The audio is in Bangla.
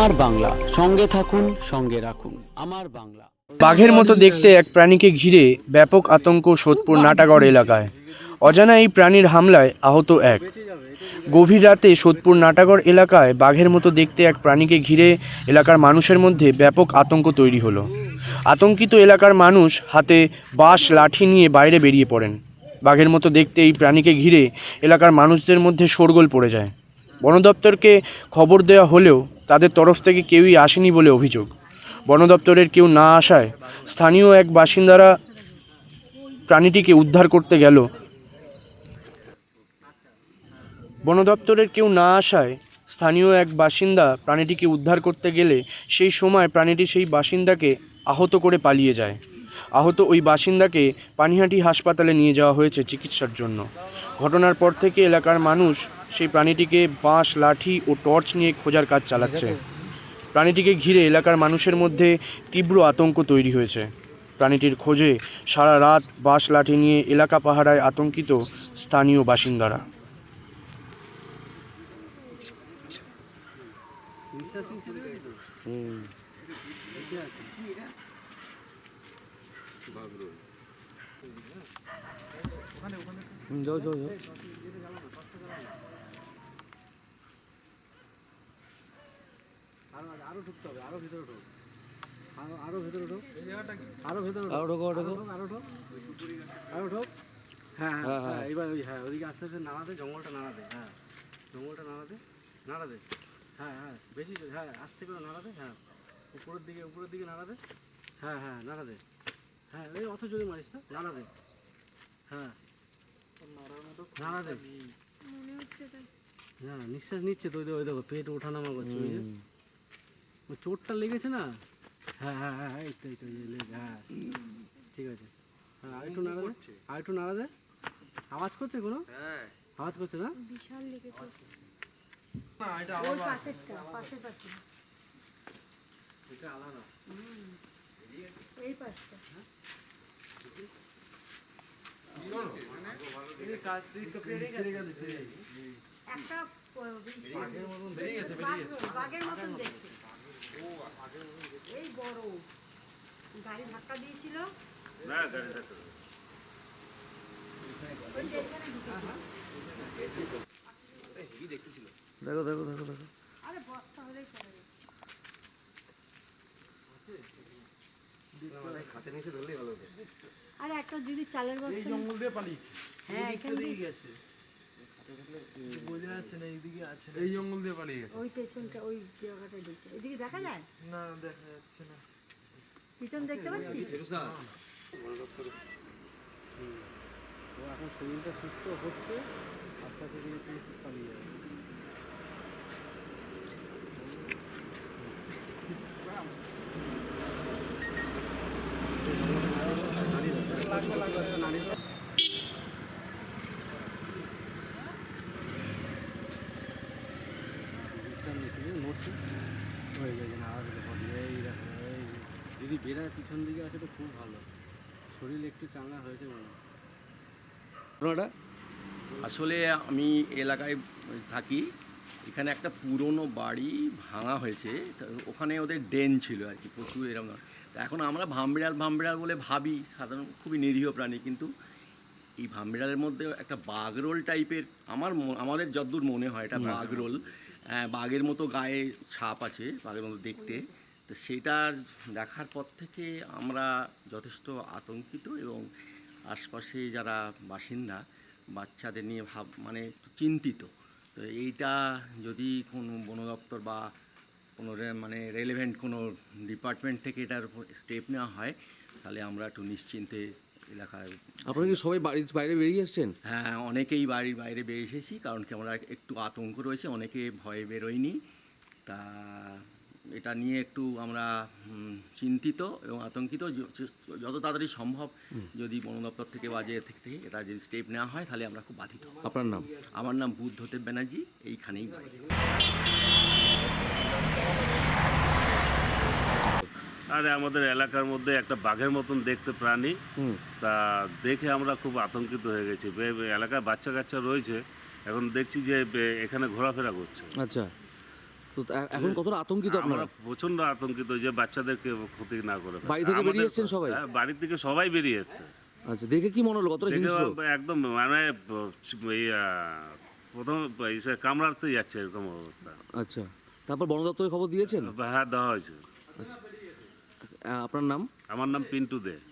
আমার বাংলা। সঙ্গে থাকুন, সঙ্গে রাখুন। আমার বাংলা। বাঘের মতো দেখতে এক প্রাণীকে ঘিরে ব্যাপক আতঙ্ক সোদপুর নাটাগড় এলাকায়। অজানা এই প্রাণীর হামলায় আহত এক। গভীর রাতে সোদপুর নাটাগড় এলাকায় বাঘের মতো দেখতে এক প্রাণীকে ঘিরে এলাকার মানুষের মধ্যে ব্যাপক আতঙ্ক তৈরি হলো। আতঙ্কিত এলাকার মানুষ হাতে বাঁশ, লাঠি নিয়ে বাইরে বেরিয়ে পড়েন। বাঘের মতো দেখতে এই প্রাণীকে ঘিরে এলাকার মানুষদের মধ্যে শোরগোল পড়ে যায়। বন দপ্তরকে খবর দেওয়া হলেও তাদের তরফ থেকে কেউই আসেনি বলে অভিযোগ। বন দপ্তরের কেউ না আসায় স্থানীয় এক বাসিন্দারা প্রাণীটিকে উদ্ধার করতে গেল। বন দপ্তরের কেউ না আসায় স্থানীয় এক বাসিন্দা প্রাণীটিকে উদ্ধার করতে গেলে সেই সময় প্রাণীটি সেই বাসিন্দাকে আহত করে পালিয়ে যায়। আহত ওই বাসিন্দাকে পানিহাটি হাসপাতালে নিয়ে যাওয়া হয়েছে চিকিৎসার জন্য। ঘটনার পর থেকে এলাকার মানুষ সেই প্রাণীটিকে বাঁশ, লাঠি ও টর্চ নিয়ে খোঁজার কাজ চালাচ্ছে। প্রাণীটিকে ঘিরে এলাকার মানুষের মধ্যে তীব্র আতঙ্ক তৈরি হয়েছে। প্রাণীটির খোঁজে সারা রাত বাঁশ, লাঠি নিয়ে এলাকা পাহারায় আতঙ্কিত স্থানীয় বাসিন্দারা। আরও ঢুকতে হবে আরও ভিতরে ঢোক। আরও আরও ভিতরে ঢোক। আরও ভিতরে আরও ঢোক আরও ঢোক। আরও ঢোক আরও ঢোক। হ্যাঁ হ্যাঁ হ্যাঁ। এবার ওই হ্যাঁ ওদিকে আস্তে আস্তে নাড়া দে জঙ্গলটা নাড়া দে হ্যাঁ। জঙ্গলটা নাড়া দে নাড়া দে হ্যাঁ হ্যাঁ বেশি হ্যাঁ আস্তে করে নাড়া দে হ্যাঁ। উপরের দিকে উপরের দিকে নাড়া দে হ্যাঁ হ্যাঁ নাড়া দে হ্যাঁ এই অত জোরে মারিস না নাড়া দে হ্যাঁ নাড়া দে হ্যাঁ নিঃশ্বাস নিচ্ছে তো ওই দেখো, ওই দেখো পেট ওঠানামা করছে ওই যে ওই চোটটা লেগেছে না? হ্যাঁ হ্যাঁ হ্যাঁ এই তো এই তো লেগে হ্যাঁ ঠিক আছে। হ্যাঁ আরেকটু নাড়া দে আরেকটু নাড়া দে। আওয়াজ করছে কোনো? আওয়াজ করছে না? বিশাল লেগেছে। পাশেরটা পাশে এই পাশটা। একটা বাঘের মতন বাঘের মতন দেখতে এই বড়। গাড়ি ধাক্কা দিয়েছিল। যে এখানে ঢুকেছে। দেখো দেখো দেখো দেখো। আরে বস্তা হলেই চলে যাবে। একটা যদি চালের বস্তা জঙ্গল দিয়ে পালিয়েছে। হ্যাঁ এখান দিয়ে গেছে। বোঝা যাচ্ছে না এইদিকে আছে এই জঙ্গল দিয়ে পালিয়ে গেছে। ওই পেছনটা ওই জায়গাটা দেখতে। এদিকে দেখা যায়? না দেখা যাচ্ছে না। পিছন দেখতে পাচ্ছি ও এখন শরীরটা সুস্থ হচ্ছে আস্তে আস্তে ধীরে ধীরে পালিয়ে যাবে। বিশ্রাম নিচ্ছে বুঝলি? নড়ছে হয়ে গেছে না এই দেখো এই যদি বেড়ার পিছন দিকে আছে তো খুব ভালো। শরীর একটু চাঙ্গা হয়েছে মনে ঘটনাটা আসলে আমি এলাকায় থাকি এখানে একটা পুরনো বাড়ি ভাঙা হয়েছে তা ওখানে ওদের ড্রেন ছিল আর কি প্রচুর এরকম এখন আমরা ভামবিড়াল ভামবিড়াল বলে ভাবি সাধারণ খুবই নিরীহ প্রাণী কিন্তু এই ভামবিড়ালের মধ্যে একটা বাগরোল টাইপের আমার আমাদের যদ্দূর মনে হয় এটা বাগরোল বাঘের মতো গায়ে ছাপ আছে, বাঘের মতো দেখতে। তো সেটা দেখার পর থেকে আমরা যথেষ্ট আতঙ্কিত এবং আশপাশে যারা বাসিন্দা, বাচ্চাদের নিয়ে ভাব মানে চিন্তিত। তো এইটা যদি কোনো বন দপ্তর বা কোনো মানে রেলেভেন্ট কোনো ডিপার্টমেন্ট থেকে এটার স্টেপ নেওয়া হয়, তাহলে আমরা একটু নিশ্চিন্তে এলাকায় আপনারা কি সবাই বাড়ির বাইরে বেরিয়ে এসছেন? হ্যাঁ অনেকেই বাড়ির বাইরে বেরিয়ে এসেছি কারণ কি আমরা একটু আতঙ্ক রয়েছে অনেকে ভয়ে বেরোয়নি। তা এটা নিয়ে একটু আমরা চিন্তিত এবং আতঙ্কিত। যত তাড়াতাড়ি সম্ভব যদি বন দপ্তর থেকে বা যে থেকে এটা যদি স্টেপ নেওয়া হয় তাহলে আমরা খুব বাধিত আপনার নাম? আমার নাম বুদ্ধদেব ব্যানার্জি এইখানেই বাড়ি। আরে আমাদের এলাকার মধ্যে একটা বাঘের মতন দেখতে প্রাণী। তা দেখে আমরা খুব আতঙ্কিত হয়ে গেছি। এলাকায় বাচ্চা কাচ্চা রয়েছে। এখন দেখছি যে এখানে ঘোরাফেরা করছে। আচ্ছা। তো এখন কতটা আতঙ্কিত আপনারা? প্রচণ্ড আতঙ্কিত যে বাচ্চাদেরকে ক্ষতি না করে বাড়ি থেকে বেরিয়ে এসছেন সবাই? হ্যাঁ, বাড়ি থেকে সবাই বেরিয়ে এসছে। আচ্ছা দেখে কি মনে হলো? কতটা হিংস্র? একদম মানে প্রথম কামড়াতে যাচ্ছে এরকম অবস্থা। আচ্ছা। তারপর বন দপ্তরে খবর দিয়েছেন? হ্যাঁ দেওয়া হয়েছে। আহ, আপনার নাম? আমার নাম পিন্টু দে।